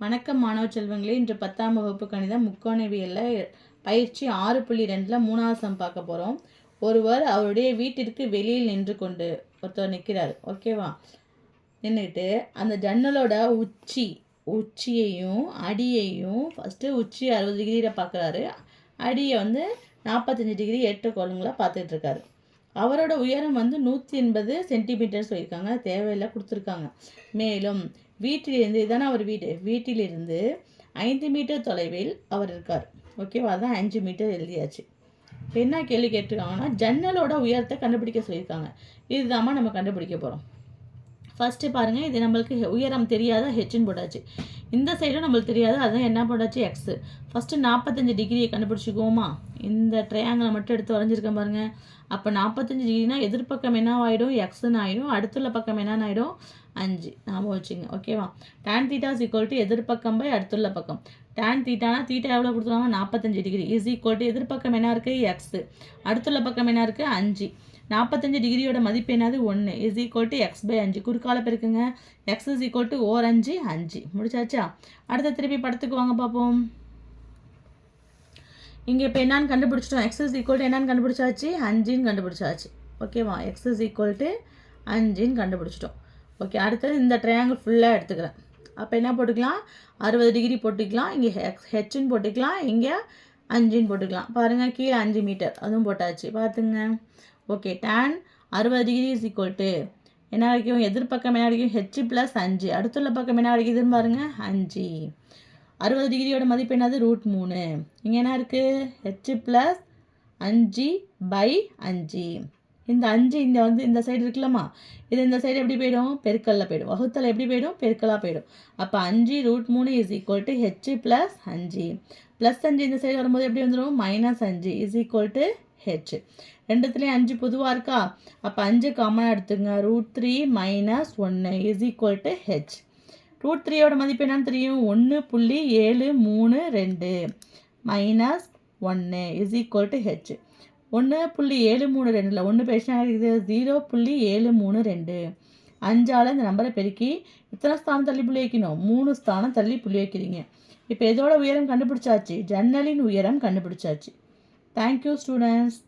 வணக்கம் மாணவ செல்வங்களே இன்று பத்தாம் வகுப்பு கணிதம் முக்கோணவியலில் பயிற்சி ஆறு புள்ளி ரெண்டில் மூணாவது சம் பார்க்க போகிறோம் ஒருவர் அவருடைய வீட்டிற்கு வெளியில் நின்று கொண்டு ஒருத்தர் நிற்கிறார் ஓகேவா நின்றுட்டு அந்த ஜன்னலோட உச்சி உச்சியையும் அடியையும் ஃபஸ்ட்டு உச்சி அறுபது டிகிரியில் பார்க்குறாரு அடியை வந்து நாற்பத்தஞ்சு டிகிரி எட்டு கோலங்களாக பார்த்துட்ருக்காரு அவரோட உயரம் வந்து நூற்றி எண்பது சென்டிமீட்டர்ஸ் சொல்லியிருக்காங்க. தேவையில்லை கொடுத்துருக்காங்க. மேலும் வீட்டிலிருந்து இதானே அவர் வீடு வீட்டிலிருந்து ஐந்து மீட்டர் தொலைவில் அவர் இருக்கார். ஓகேவா அதான் அஞ்சு மீட்டர் எழுதியாச்சு. இப்போ என்ன கேள்வி கேட்டிருக்காங்கன்னா ஜன்னலோட உயரத்தை கண்டுபிடிக்க சொல்லியிருக்காங்க. இதுதாம்மா நம்ம கண்டுபிடிக்க போகிறோம் ஃபஸ்ட்டு பாருங்கள் இது நம்மளுக்கு உயரம் தெரியாத ஹெச்னு போட்டாச்சு. இந்த சைடும் நம்மளுக்கு தெரியாது அதான் என்ன போட்டாச்சு? எக்ஸு ஃபஸ்ட்டு நாற்பத்தஞ்சு டிகிரியை கண்டுபிடிச்சிக்குவோமா? இந்த ட்ரையாங்கிளை மட்டும் எடுத்து வரைஞ்சிருக்கேன் பாருங்கள் அப்போ நாற்பத்தஞ்சு டிகிரினா எதிர்பக்கம் என்ன ஆகிடும் எக்ஸ்ன்னு ஆகிடும் அடுத்துள்ள பக்கம் என்னன்னு ஆகிடும் அஞ்சு. ஞாபகம் வச்சுங்க. ஓகேவா tan theta is equal to எதிர்பக்கம் by அடுத்துள்ள பக்கம். டேன் தீட்டானா தீட்டா எவ்வளோ கொடுத்துருவாங்க? நாற்பத்தஞ்சு டிகிரி இஸ் ஈக்குவல் டு எதிர்பக்கம் என்ன இருக்குது எக்ஸு அடுத்துள்ள பக்கம் என்ன இருக்குது அஞ்சு. நாற்பத்தஞ்சு டிகிரியோட மதிப்பு என்னது? ஒன்று is equal to x by அஞ்சு. குறுக்கால பெருக்குங்க. எக்ஸ் இஸ் ஈக்குவல் டு ஓர் அஞ்சு அஞ்சு. முடிச்சாச்சா? அடுத்த திருப்பி படத்துக்கு வாங்க பார்ப்போம் இங்கே இப்போ என்னான்னு கண்டுபிடிச்சிட்டோம். எக்ஸ் இஸ் ஈக்குவல் டு கண்டுபிடிச்சாச்சு? அஞ்சுன்னு கண்டுபிடிச்சாச்சு. ஓகேவா எக்ஸ் இஸ் ஈக்குவல் டு அஞ்சுன்னு கண்டுபிடிச்சிட்டோம். ஓகே அடுத்தது இந்த ட்ரையாங்கிள் ஃபுல்லாக எடுத்துக்கிறேன். அப்போ என்ன போட்டுக்கலாம்? அறுபது டிகிரி போட்டுக்கலாம். இங்கே ஹெக்ஸ் ஹெச்ன்னு போட்டுக்கலாம். இங்கே அஞ்சுன்னு போட்டுக்கலாம். பாருங்கள் கீழே அஞ்சு மீட்டர் அதுவும் போட்டாச்சு. பார்த்துங்க. ஓகே டேன் அறுபது டிகிரி இஸ் ஈக்குவல் டு என்ன கிடைக்கும் எதிர்பக்கம் என்ன கிடைக்கும் ஹெச் ப்ளஸ் அஞ்சு. அடுத்துள்ள பக்கம் என்ன கிடைக்குதுன்னு பாருங்கள் அஞ்சு. அறுபது டிகிரியோட மதிப்பு என்னது? ரூட் மூணு. இங்கே என்ன இருக்குது ஹெச் ப்ளஸ் அஞ்சு பை அஞ்சு. இந்த அஞ்சு இந்த வந்து இந்த சைடு இருக்குல்லம்மா. இது இந்த சைடு எப்படி போயிடும்? பெருக்கல்ல போயிடும். வகுத்தல் எப்படி போயிடும்? பெருக்கலாக போயிடும். அப்போ அஞ்சு ரூட் மூணு is equal to h plus அஞ்சு. ப்ளஸ் அஞ்சு இந்த சைடு வரும்போது எப்படி வந்துடும் மைனஸ் அஞ்சு இஸ் ஈக்குவல் டு ஹெச் ரெண்டுத்துலேயும் அஞ்சு பொதுவாக இருக்கா? அப்போ அஞ்சு காமனாக எடுத்துங்க. ரூட் த்ரீ மைனஸ் ஒன்று is equal to h root த்ரீயோட மதிப்பு என்னன்னு தெரியும்? ஒன்று புள்ளி ஏழு மூணு ரெண்டு. மைனஸ் ஒன்று இஸ் ஈக்குவல் டு ஹெச் ஒன்று புள்ளி ஏழு மூணு ரெண்டில் ஒன்று பேசினா இருக்குது ஜீரோ புள்ளி ஏழு மூணு ரெண்டு. அஞ்சால் இந்த நம்பரை பெருக்கி இத்தனை ஸ்தானம் தள்ளி புள்ளி வைக்கணும்? மூணு ஸ்தானம் தள்ளி புள்ளி வைக்கிறீங்க. இப்போ எதோட உயரம் கண்டுபிடிச்சாச்சு. ஜன்னலின் உயரம் கண்டுபிடிச்சாச்சு. Thank you students